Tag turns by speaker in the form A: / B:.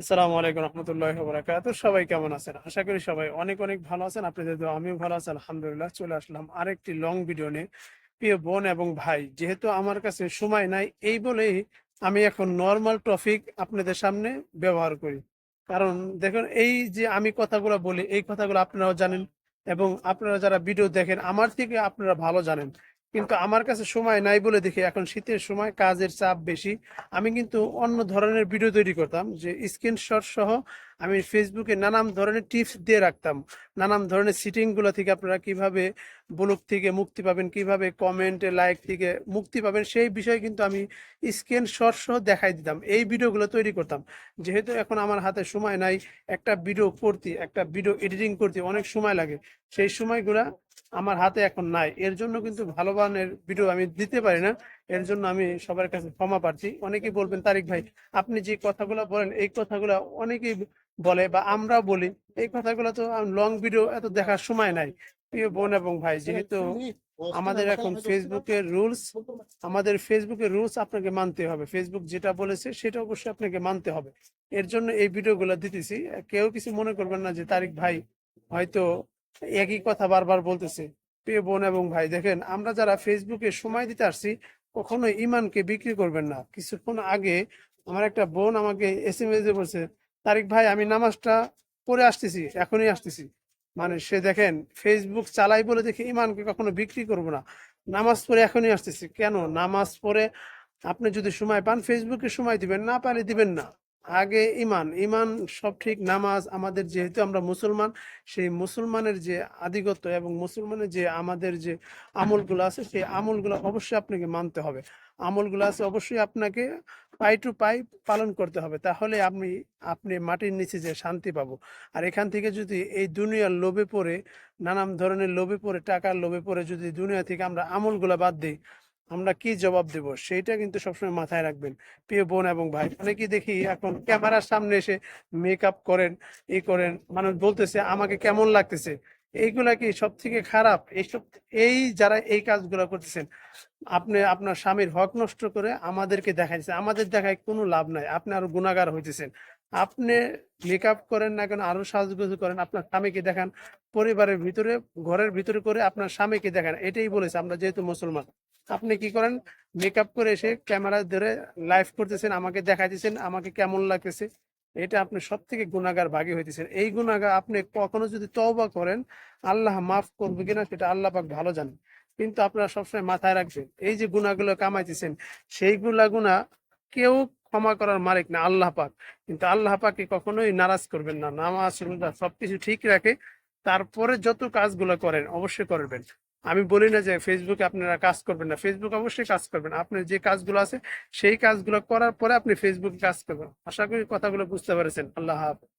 A: আসসালামু আলাইকুম রহমতুল্লাহ বরাকাত সবাই কেমন আছেন? আশা করি সবাই অনেক অনেক ভালো আছেন। আপনাদের আমিও ভালো আছি, আলহামদুলিল্লাহ, চলে আসলাম আরেকটি লং ভিডিও নিয়ে। প্রিয় বোন এবং ভাই, যেহেতু আমার কাছে সময় নাই, এই বলেই আমি এখন নর্মাল টপিক আপনাদের সামনে ব্যবহার করি। কারণ দেখুন, এই যে আমি কথাগুলো বলি, এই কথাগুলো আপনারাও জানেন এবং আপনারা যারা ভিডিও দেখেন, আমার থেকে আপনারা ভালো জানেন। কিন্তু আমার কাছে সময় নাই বলে দেখি। এখন শীতের সময় কাজের চাপ বেশি। আমি কিন্তু অন্য ধরনের ভিডিও তৈরি করতাম যে স্ক্রিনশট সহ আমি ফেসবুকে নানান ধরনের টিপস দিয়ে রাখতাম। নানান ধরনের সিটিংগুলো থেকে আপনারা কীভাবে ব্লগ থেকে মুক্তি পাবেন, কীভাবে কমেন্টে লাইক থেকে মুক্তি পাবেন, সেই বিষয়ে কিন্তু আমি স্ক্রিনশট সহ দেখাই দিতাম। এই ভিডিওগুলো তৈরি করতাম। যেহেতু এখন আমার হাতে সময় নাই, একটা ভিডিও করতে, একটা ভিডিও এডিটিং করতে অনেক সময় লাগে। সেই সময়গুলা আমার হাতে এখন নাই। এর জন্য কিন্তু ভালো মানের ভিডিও আমি দিতে পারি না। এর জন্য আমি সবার কাছে ক্ষমা প্রার্থী। অনেকেই বলবেন, তারিক ভাই, আপনি যে কথাগুলো বলেন, এই কথাগুলো অনেকেই বলে বা আমরা বলি। এই কথাগুলো তো লং ভিডিও এত দেখার সময় নাই। প্রিয় বোন এবং ভাই, যেহেতু আমাদের এখন ফেসবুকের রুলস আমাদের ফেসবুকের রুলস আপনাকে মানতে হবে। ফেসবুক যেটা বলেছে, সেটা অবশ্যই আপনাকে মানতে হবে। এর জন্য এই ভিডিওগুলো দিতেছি। কেউ কিছু মনে করবেন না যে, তারিক ভাই, হয়তো একই কথা বারবার বলতেছে। প্রিয় বোন এবং ভাই, দেখেন, আমরা যারা ফেসবুকে সময় দিতে আসছি কখনো ইমানকে বিক্রি করবেন না। কিছুক্ষণ আগে আমার একটা বোন আমাকে এস এম এস বলছে, তারিক ভাই, আমি নামাজটা পড়ে আসতেছি, এখনই আসতেছি। মানে সে দেখেন ফেসবুক চালাই বলে দেখি ইমানকে কখনো বিক্রি করব না। নামাজ পড়ে এখনই আসতেছি। কেন? নামাজ পড়ে আপনি যদি সময় পান ফেসবুকে সময় দিবেন, না পারলে দিবেন না। আগে ইমান ইমান সব ঠিক, নামাজ আমাদের যেহেতু আমরা মুসলমান, সেই মুসলমানের যে আধিগত্য এবং মুসলমানের যে আমাদের যে আমলগুলো আছে, সেই আমলগুলো অবশ্যই আপনাকে মানতে হবে। আমলগুলো আছে অবশ্যই আপনাকে পাই টু পাই পালন করতে হবে। তাহলে আপনি আপনি মাটির নিচে যে শান্তি পাবো। আর এখান থেকে যদি এই দুনিয়ার লোভে পড়ে, নানান ধরনের লোভে পড়ে, টাকার লোভে পড়ে যদি দুনিয়া থেকে আমরা আমলগুলো বাদ দিই আমরা কি জবাব দেব? সেইটা কিন্তু সবসময় মাথায় রাখবেন। প্রিয় বোন এবং ভাই, অনেকেই দেখি এখন ক্যামেরার সামনে এসে মেকআপ করেন, ই করেন মানুষ বলতেছে, আমাকে কেমন লাগতেছে? এইগুলা কি সব থেকে খারাপ এইসব এই যারা এই কাজগুলো করতেছেন, আপনি, আপনার স্বামীর হক নষ্ট করে আমাদেরকে দেখাইছেন আমাদের দেখায় কোনো লাভ নাই, আপনি আরও গুণাগার হইতেছেন। আপনি মেকআপ করেন না কেন, আরও সাজগুজ করেন, আপনার স্বামীকে দেখান, পরিবারের ভিতরে, ঘরের ভিতরে করে আপনার স্বামীকে দেখান, এটাই বলেছে, আমরা যেহেতু মুসলমান। আপনি কি করেন? মেকআপ করে এসে ক্যামেরা ধরে লাইভ করতেছেন, আমাকে দেখাইতেছেন, আমাকে কেমন লাগতেছে? এটা আপনি সব থেকে গুণাগার ভাগী হইতেছেন। এই গুণাগার আপনি কখনো যদি তওবা করেন, আল্লাহ মাফ করবে কিনা সেটা আল্লাহ পাক ভালো জানেন। কিন্তু আপনারা সবসময় মাথায় রাখবেন, এই যে গুণাগুলো কামাইতেছেন সেই গুলা গুণা কেউ ক্ষমা করার মালিক না, আল্লাহ পাক। কিন্তু আল্লাহ পাককে কখনোই নারাজ করবেন না, নামাজ সবকিছু ঠিক রাখে, তারপরে যত কাজগুলো করেন, অবশ্যই করবেন। আমি বলি না যে ফেসবুকে আপনারা কাজ করবেন না। ফেসবুক অবশ্যই কাজ করবেন। আপনার যে কাজগুলো আছে, সেই কাজগুলো করার পরে আপনি ফেসবুকে কাজ করবেন। আশা করি কথাগুলো বুঝতে পেরেছেন। আল্লাহ হাফেজ।